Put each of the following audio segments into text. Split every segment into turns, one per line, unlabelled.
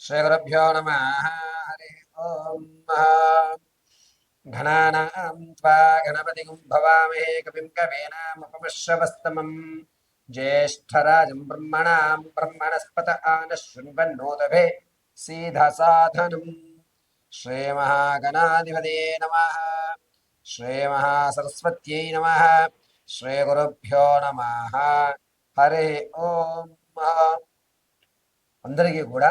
श्रीगुरुभ्यो नमः हरि ओम् घनानां त्वा गणपतिं भवामहे कविं कवीनामुपमश्रवस्तमम् ज्येष्ठराजं ब्रह्मणां ब्रह्मणस्पत आनः शृण्वन्नोदभे सीधसाधनम् श्रीमहागणाधिपते नमः श्रीमहासरस्वत्यै नमः श्रीगुरुभ्यो నమః హరి ఓం అందరికీ కూడా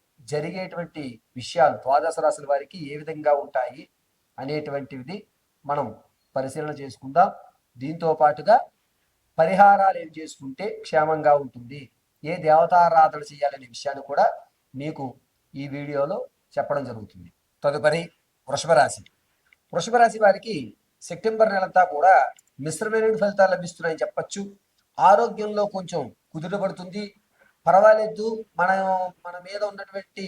జరిగేటువంటి విషయాలు ద్వాదశ రాశుల వారికి ఏ విధంగా ఉంటాయి అనేటువంటిది మనం పరిశీలన చేసుకుందాం. దీంతో పాటుగా పరిహారాలు ఏం చేసుకుంటే క్షేమంగా ఉంటుంది? ఏ దేవతారాధన చేయాలనే విషయాన్ని కూడా మీకు ఈ వీడియోలో చెప్పడం జరుగుతుంది. తదుపరి వృషభ రాశి వృషభ రాశి వారికి సెప్టెంబర్ నెలంతా కూడా మిశ్రమైన ఫలితాలు లభిస్తున్నాయని చెప్పచ్చు. ఆరోగ్యంలో కొంచెం కుదుటపడుతుంది పర్వాలేదు. మన మన మీద ఉన్నటువంటి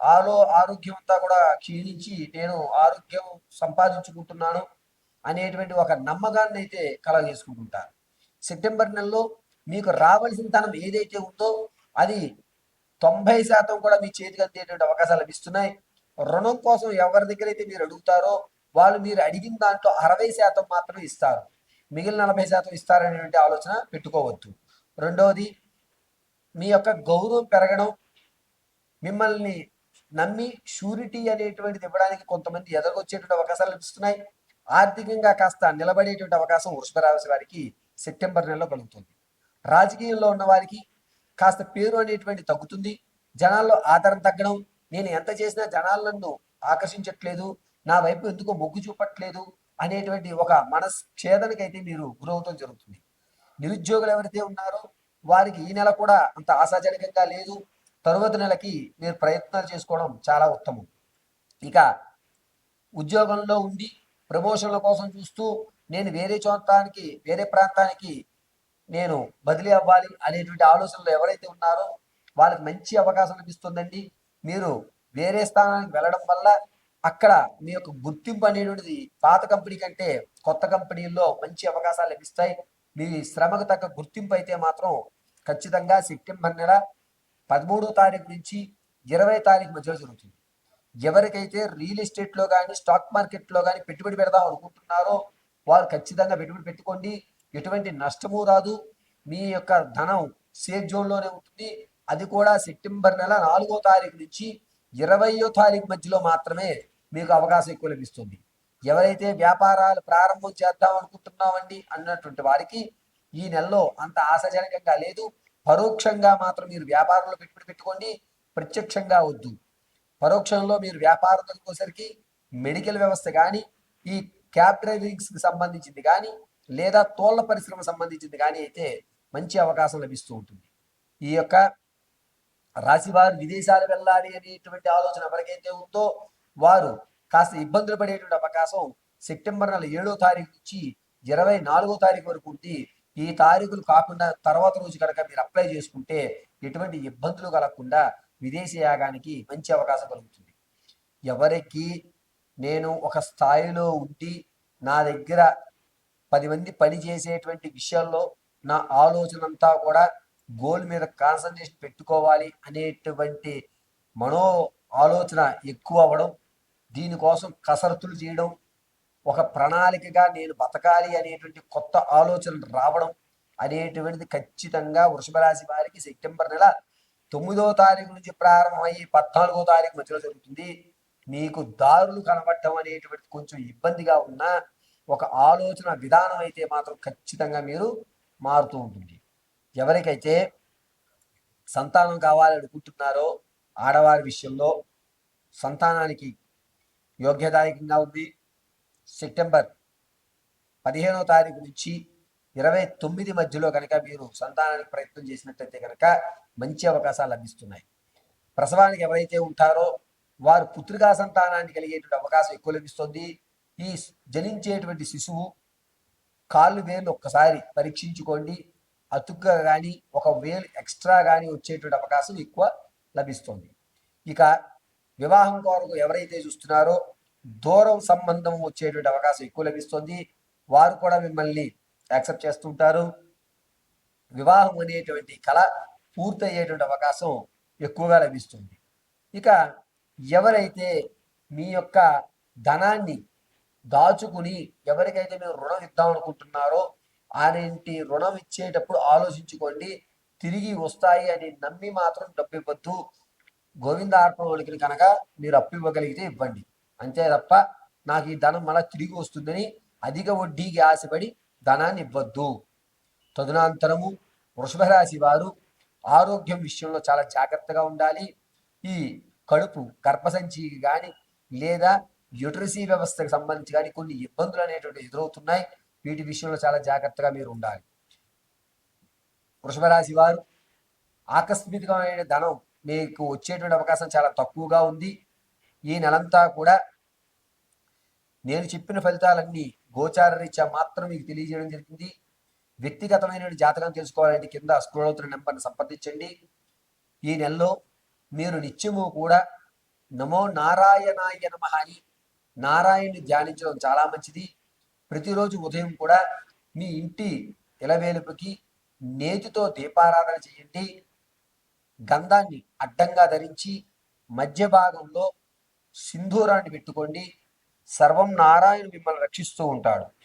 ఆలో ఆరోగ్యం అంతా కూడా క్షీణించి నేను ఆరోగ్యం సంపాదించుకుంటున్నాను అనేటువంటి ఒక నమ్మకాన్ని అయితే కలగజేసుకుంటుంటారు సెప్టెంబర్ నెలలో మీకు రావాల్సిన ధనం ఏదైతే ఉందో అది తొంభై శాతం కూడా మీ చేతికి అందేటువంటి అవకాశాలు లభిస్తున్నాయి. రుణం కోసం ఎవరి దగ్గర అయితే మీరు అడుగుతారో వాళ్ళు మీరు అడిగిన దాంట్లో అరవై శాతం మాత్రమే ఇస్తారు. మిగిలిన నలభై శాతం ఇస్తారనేటువంటి ఆలోచన పెట్టుకోవద్దు. రెండవది మీ యొక్క గౌరవం పెరగడం మిమ్మల్ని నమ్మి షూరిటీ అనేటువంటిది ఇవ్వడానికి కొంతమంది ఎదగొచ్చేటువంటి అవకాశాలు లభిస్తున్నాయి. ఆర్థికంగా కాస్త నిలబడేటువంటి అవకాశం వృషభ రాశి వారికి సెప్టెంబర్ నెలలో కలుగుతుంది. రాజకీయంలో ఉన్న వారికి కాస్త పేరు అనేటువంటి తగ్గుతుంది. జనాల్లో ఆదరణ తగ్గడం నేను ఎంత చేసినా జనాలను నన్ను ఆకర్షించట్లేదు నా వైపు ఎందుకో మొగ్గు చూపట్లేదు అనేటువంటి ఒక మనశ్ఛేదనకైతే మీరు గురవుతాం జరుగుతుంది. నిరుద్యోగులు ఎవరైతే ఉన్నారో వారికి ఈ నెల కూడా అంత ఆశాజనకంగా లేదు. తరువాత నెలకి మీరు ప్రయత్నాలు చేసుకోవడం చాలా ఉత్తమం. ఇక ఉద్యోగంలో ఉండి ప్రమోషన్ల కోసం చూస్తూ నేను వేరే చోటానికి వేరే ప్రాంతానికి నేను బదిలీ అవ్వాలి అనేటువంటి ఆలోచనలు ఎవరైతే ఉన్నారో వాళ్ళకి మంచి అవకాశం లభిస్తుందండి. మీరు వేరే స్థానానికి వెళ్ళడం వల్ల అక్కడ మీ యొక్క గుర్తింపు అనేటువంటిది పాత కంపెనీ కంటే కొత్త కంపెనీల్లో మంచి అవకాశాలు లభిస్తాయి. మీ శ్రమకు తగ్గ గుర్తింపు అయితే మాత్రం ఖచ్చితంగా సెప్టెంబర్ నెల పదమూడో తారీఖు నుంచి ఇరవై తారీఖు మధ్యలో జరుగుతుంది. ఎవరికైతే రియల్ ఎస్టేట్లో కానీ స్టాక్ మార్కెట్లో కానీ పెట్టుబడి పెడదాం అనుకుంటున్నారో వారు ఖచ్చితంగా పెట్టుబడి పెట్టుకోండి. ఎటువంటి నష్టము రాదు. మీ యొక్క ధనం సేఫ్ జోన్లోనే ఉంటుంది. అది కూడా సెప్టెంబర్ నెల నాలుగో తారీఖు నుంచి ఇరవయో తారీఖు మధ్యలో మాత్రమే మీకు అవకాశం ఎక్కువ లభిస్తుంది. ఎవరైతే వ్యాపారాలు ప్రారంభం చేద్దాం అనుకుంటున్నామండి అన్నటువంటి వారికి ఈ నెలలో అంత ఆశాజనకంగా లేదు. పరోక్షంగా మాత్రం మీరు వ్యాపారంలో పెట్టుబడి పెట్టుకోండి. ప్రత్యక్షంగా వద్దు. పరోక్షంలో మీరు వ్యాపారం వచ్చేసరికి మెడికల్ వ్యవస్థ కానీ ఈ క్యాబ్ డ్రైవింగ్స్కి సంబంధించింది కానీ లేదా తోళ్ళ పరిశ్రమ సంబంధించింది కానీ అయితే మంచి అవకాశం లభిస్తూ ఉంటుంది. ఈ యొక్క రాశివారు విదేశాలు వెళ్ళాలి అనేటువంటి ఆలోచన ఎవరికైతే ఉందో వారు కాస్త ఇబ్బందులు పడేటువంటి అవకాశం సెప్టెంబర్ నెల ఏడో తారీఖు నుంచి ఇరవై నాలుగో తారీఖు వరకు ఉంది ఈ తారీఖులు కాకుండా తర్వాత రోజు కనుక మీరు అప్లై చేసుకుంటే ఎటువంటి ఇబ్బందులు కలగకుండా విదేశీ యాగానికి మంచి అవకాశం కలుగుతుంది. ఎవరికి నేను ఒక స్థాయిలో ఉండి నా దగ్గర పది మంది పని చేసేటువంటి విషయాల్లో నా ఆలోచన అంతా కూడా గోల్ మీద కాన్సన్ట్రేషన్ పెట్టుకోవాలి అనేటువంటి మనో ఆలోచన ఎక్కువ అవ్వడం దీనికోసం కసరత్తులు చేయడం ఒక ప్రణాళికగా నేను బతకాలి అనేటువంటి కొత్త ఆలోచనలు రావడం అనేటువంటిది ఖచ్చితంగా వృషభరాశి వారికి సెప్టెంబర్ నెల తొమ్మిదో తారీఖు నుంచి ప్రారంభమయ్యి పద్నాలుగో తారీఖు మధ్యలో జరుగుతుంది. మీకు దారులు కనబడటం అనేటువంటిది కొంచెం ఇబ్బందిగా ఉన్న ఒక ఆలోచన విధానం అయితే మాత్రం ఖచ్చితంగా మీరు మారుతూ ఉంటుంది. ఎవరికైతే సంతానం కావాలని అనుకుంటున్నారో ఆడవారి విషయంలో సంతానానికి యోగ్యదాయకంగా ఉంది. సెప్టెంబర్ పదిహేనో తారీఖు నుంచి ఇరవై తొమ్మిది మధ్యలో కనుక మీరు సంతానానికి ప్రయత్నం చేసినట్లయితే కనుక మంచి అవకాశాలు లభిస్తున్నాయి. ప్రసవానికి ఎవరైతే ఉంటారో వారు పుత్రికా సంతానాన్ని కలిగేటువంటి అవకాశం ఎక్కువ లభిస్తుంది. ఈ జనించేటువంటి శిశువు కాళ్ళు వేలు ఒక్కసారి పరీక్షించుకోండి. అతుగ్గా కానీ ఒక వేలు ఎక్స్ట్రా కానీ వచ్చేటువంటి అవకాశం ఎక్కువ లభిస్తుంది. ఇక వివాహం కొరకు ఎవరైతే చూస్తున్నారో దూరం సంబంధం వచ్చేటువంటి అవకాశం ఎక్కువ లభిస్తుంది. వారు కూడా మిమ్మల్ని యాక్సెప్ట్ చేస్తుంటారు. వివాహం అనేటువంటి కళ పూర్తయ్యేటువంటి అవకాశం ఎక్కువగా లభిస్తుంది. ఇక ఎవరైతే మీ యొక్క ధనాన్ని దాచుకుని ఎవరికైతే మీరు రుణం ఇద్దాం అనుకుంటున్నారో అలాంటి రుణం ఇచ్చేటప్పుడు ఆలోచించుకోండి. తిరిగి వస్తాయి అని నమ్మి మాత్రం డబ్బు ఇవ్వద్దు. గోవింద ఆర్పణకి కనుక మీరు అప్పు ఇవ్వగలిగితే ఇవ్వండి. అంతే తప్ప నాకు ఈ ధనం మళ్ళా తిరిగి వస్తుందని అధిక వడ్డీకి ఆశపడి ధనాన్ని ఇవ్వద్దు. తదునంతరము వృషభ రాశి వారు ఆరోగ్యం విషయంలో చాలా జాగ్రత్తగా ఉండాలి. ఈ కడుపు గర్భసంచికి కానీ లేదా యుటరసీ వ్యవస్థకు సంబంధించి కానీ కొన్ని ఇబ్బందులు అనేటువంటి ఎదురవుతున్నాయి. వీటి విషయంలో చాలా జాగ్రత్తగా మీరు ఉండాలి. వృషభ రాశి వారు ఆకస్మికమైన ధనం మీకు వచ్చేటువంటి అవకాశం చాలా తక్కువగా ఉంది. ఈ నెలంతా కూడా నేను చెప్పిన ఫలితాలన్నీ గోచార రీత్యా మాత్రం మీకు తెలియజేయడం జరిగింది. వ్యక్తిగతమైన జాతకం తెలుసుకోవాలంటే కింద స్క్రోల్ అవుతున్న నెంబర్ని సంప్రదించండి. ఈ నెలలో మీరు నిత్యము కూడా నమో నారాయణాయ నమ అని నారాయణ్ని ధ్యానించడం చాలా మంచిది. ప్రతిరోజు ఉదయం కూడా మీ ఇంటి ఇలవేలుపుకి నేతితో దీపారాధన చేయండి. గంధాన్ని అడ్డంగా ధరించి మధ్య భాగంలో సింధూరాన్ని పెట్టుకోండి. సర్వం నారాయణ మిమ్మల్ని రక్షిస్తూ ఉంటాడు.